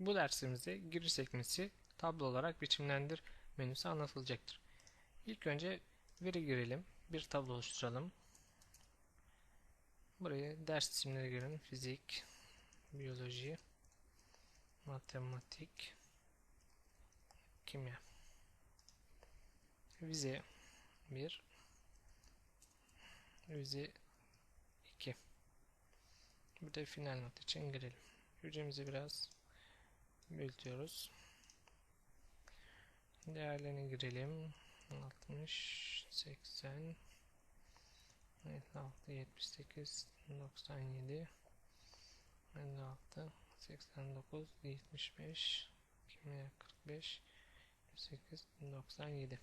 Bu dersimizde giriş sekmesi tablo olarak biçimlendir menüsü anlatılacaktır. İlk önce veri girelim. Bir tablo oluşturalım. Buraya ders isimleri girelim. Fizik, biyoloji, matematik, kimya. Vize 1 Vize 2 Burada final not için girelim. Hücremizi biraz büyütüyoruz. Değerlerini girelim. 60 80 56 78 97 56 89 75 kimya 45 8 97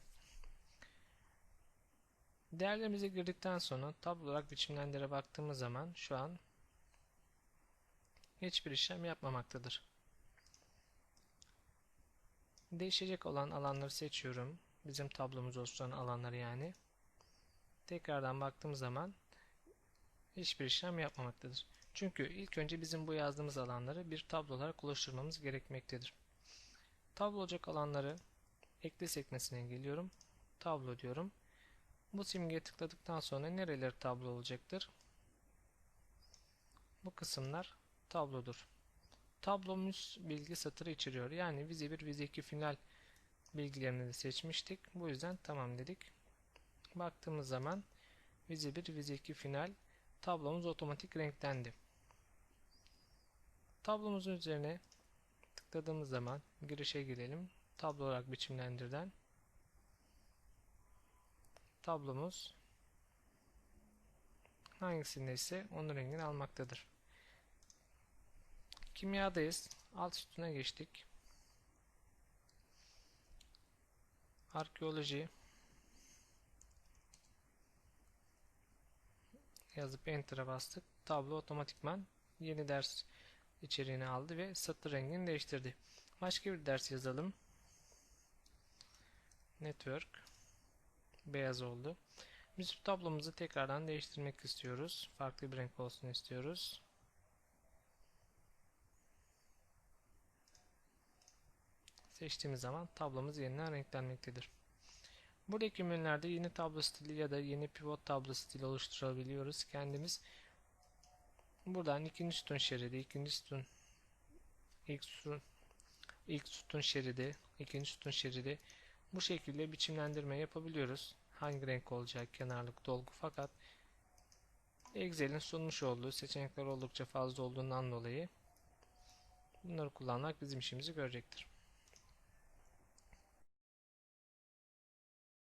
Değerlerimizi girdikten sonra tablo olarak biçimlendir'e baktığımız zaman şu an hiçbir işlem yapmamaktadır. Değişecek olan alanları seçiyorum. Bizim tablomuz oluşturan alanları yani. Tekrardan baktığımız zaman hiçbir işlem yapmamaktadır. Çünkü ilk önce bizim bu yazdığımız alanları bir tablo olarak oluşturmamız gerekmektedir. Tablo olacak alanları ekle sekmesine geliyorum. Tablo diyorum. Bu simgeye tıkladıktan sonra nereleri tablo olacaktır? Bu kısımlar tablodur. Tablomuz bilgi satırı içeriyor. Yani vize 1, vize 2 final bilgilerini de seçmiştik. Bu yüzden tamam dedik. Baktığımız zaman vize 1, vize 2 final tablomuz otomatik renklendi. Tablomuzun üzerine tıkladığımız zaman girişe girelim. Tablo olarak biçimlendirden tablomuz hangisindeyse onun rengini almaktadır. Kimyadayız. Alt sütuna geçtik. Arkeoloji yazıp Enter'a bastık. Tablo otomatikman yeni ders içeriğini aldı ve satır rengini değiştirdi. Başka bir ders yazalım. Network beyaz oldu. Bu tablomuzu tekrardan değiştirmek istiyoruz. Farklı bir renk olsun istiyoruz. Seçtiğimiz zaman tablomuz yeniden renklenmektedir. Buradaki menülerde yeni tablo stili ya da yeni pivot tablo stili oluşturabiliyoruz. Kendimiz buradan ikinci sütun şeridi, ikinci sütun ilk sütun ilk sütun şeridi, ikinci sütun şeridi bu şekilde biçimlendirme yapabiliyoruz. Hangi renk olacak, kenarlık, dolgu fakat Excel'in sunmuş olduğu seçenekler oldukça fazla olduğundan dolayı bunları kullanmak bizim işimizi görecektir.